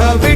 হবে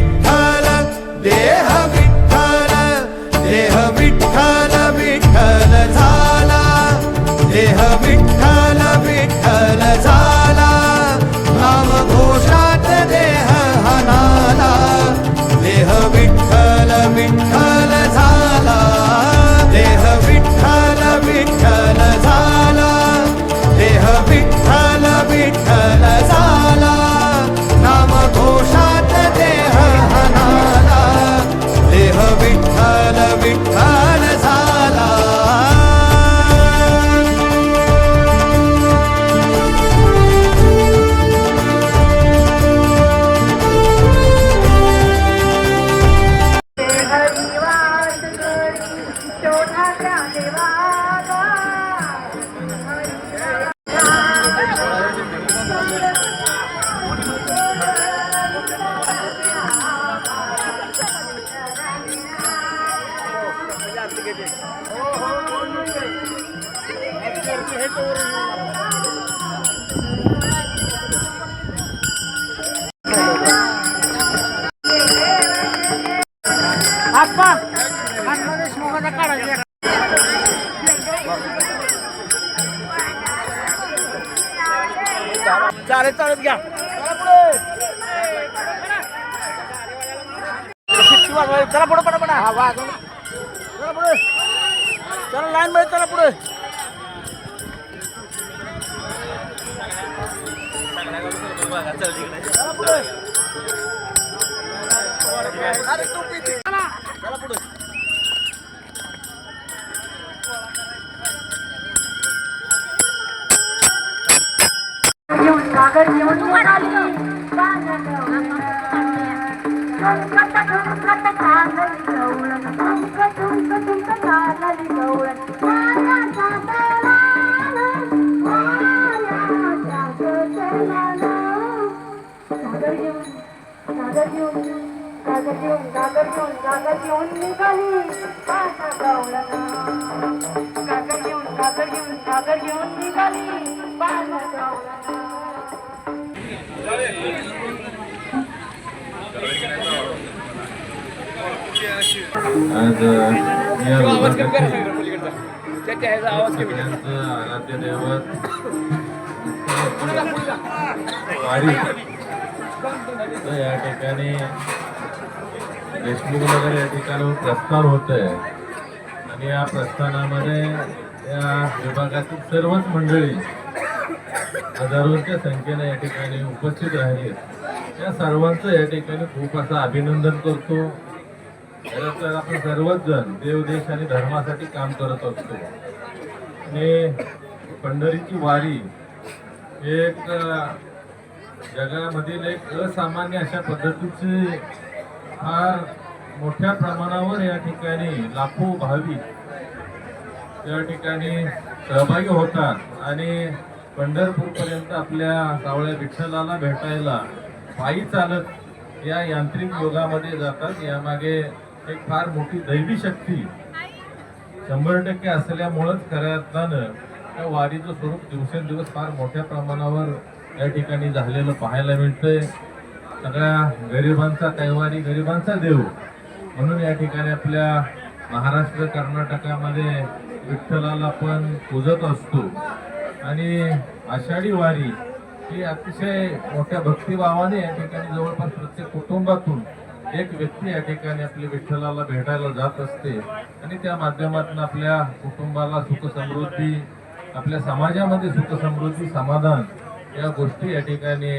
चालत चालत घ्या. चला पुढे. पडा पडा चला पुढे. चला लाईन मध्ये चला पुढे. अरे टोपी चला पुढे. सागर घेऊन निघाली घेऊन सागर घेऊन सागर घेऊन निघाली. माझ्या आज या आराध्य दैवत वारी. तर या ठिकाणी देशमुख नगर या ठिकाणी प्रस्थान होत आहे आणि या प्रस्थानामध्ये या विभागातील सर्वच मंडळी हजारोंच्या संख्येने या ठिकाणी उपस्थित राहिले या सर्वांचं या ठिकाणी खूप असं अभिनंदन करतो. खरं तर आपण सर्वच जण देव देश आणि धर्मासाठी काम करत असतो. आणि पंढरीची वारी एक जगामधील एक असामान्य अशा पद्धतीची फार मोठ्या प्रमाणावर या ठिकाणी लाखो भाविक या ठिकाणी सहभागी होतात. आणि पंढरपूरपर्यंत आपल्या सावळ्या विठ्ठलाला भेटायला पायी चालत या यांत्रिक योगामध्ये जातात. यामागे एक फार मोठी दैवी शक्ती. शंभर टक्के असल्यामुळंच खऱ्या अर्थानं त्या वारीचं स्वरूप दिवसेंदिवस फार मोठ्या प्रमाणावर या ठिकाणी झालेलं पाहायला मिळतंय. सगळ्या गरिबांचा कैवारी गरिबांचा देव. म्हणून या ठिकाणी आपल्या महाराष्ट्र कर्नाटकामध्ये विठ्ठलाला पण पूजत असतो. आणि आषाढी वारी ही अतिशय मोठ्या भक्तिभावाने या ठिकाणी जवळपास प्रत्येक कुटुंबातून एक व्यक्ती या ठिकाणी आपल्या विठ्ठलाला भेटायला जात असते आणि त्या माध्यमातून आपल्या कुटुंबाला सुख समृद्धी आपल्या समाजामध्ये सुख समृद्धी समाधान या गोष्टी या ठिकाणी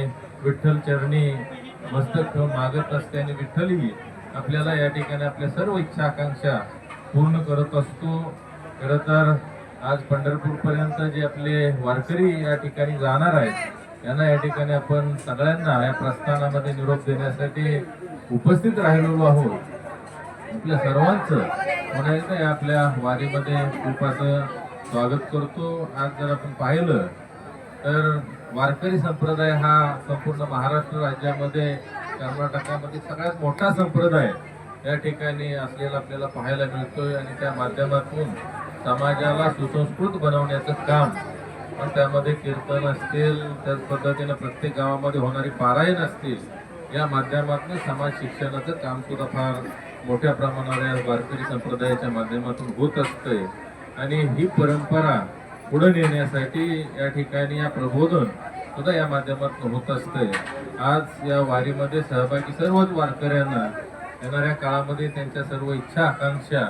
विठ्ठल चरणी मस्तक ठेवून मागत असते आणि विठ्ठलही आपल्याला या ठिकाणी आपल्या सर्व इच्छा आकांक्षा पूर्ण करत असतो. खरं तर आज पंढरपूरपर्यंत जे आपले वारकरी या ठिकाणी जाणार आहेत यांना या ठिकाणी आपण सगळ्यांना या प्रस्थानामध्ये निरोप देण्यासाठी उपस्थित राहिलेलो आहोत. आपल्या सर्वांचं म्हणायचं या आपल्या वारीमध्ये खूप असं स्वागत करतो. आज जर आपण पाहिलं तर वारकरी संप्रदाय हा संपूर्ण महाराष्ट्र राज्यामध्ये कर्नाटकामध्ये सगळ्यात मोठा संप्रदाय या ठिकाणी असलेला आपल्याला पाहायला मिळतोय आणि त्या माध्यमातून समाजाला सुसंस्कृत बनवण्याचं काम पण त्यामध्ये कीर्तन असतील त्याच पद्धतीनं प्रत्येक गावामध्ये होणारी पारायण असतील या माध्यमातून समाज शिक्षणाचं काम सुद्धा फार मोठ्या प्रमाणावर या वारकरी संप्रदायाच्या माध्यमातून होत असतंय. आणि ही परंपरा पुढे नेण्यासाठी या ठिकाणी या प्रबोधन सुद्धा या माध्यमातून होत असतंय. आज या वारीमध्ये सहभागी सर्वच वारकऱ्यांना येणाऱ्या काळामध्ये त्यांच्या सर्व इच्छा आकांक्षा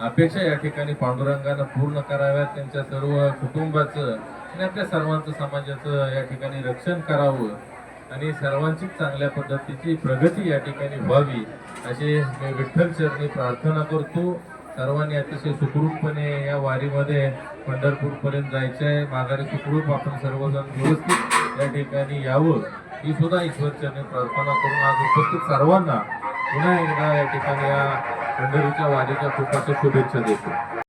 अपेक्षा या ठिकाणी पांडुरंगानं पूर्ण कराव्यात. त्यांच्या सर्व कुटुंबाचं आणि आपल्या सर्वांचं समाजाचं या ठिकाणी रक्षण करावं. आणि सर्वांची चांगल्या पद्धतीची प्रगती या ठिकाणी व्हावी असे मी विठ्ठल चरणी प्रार्थना करतो. सर्वांनी अतिशय सुखरूपपणे या वारीमध्ये पंढरपूरपर्यंत जायचं आहे माघारी सुखरूप आपण सर्वजण व्यवस्थित या ठिकाणी यावं. ही सुद्धा ईश्वरचरणी प्रार्थना करून आज उपस्थित सर्वांना पुन्हा एकदा या ठिकाणी या पंढरीच्या वारीच्या खूप शुभेच्छा देतो.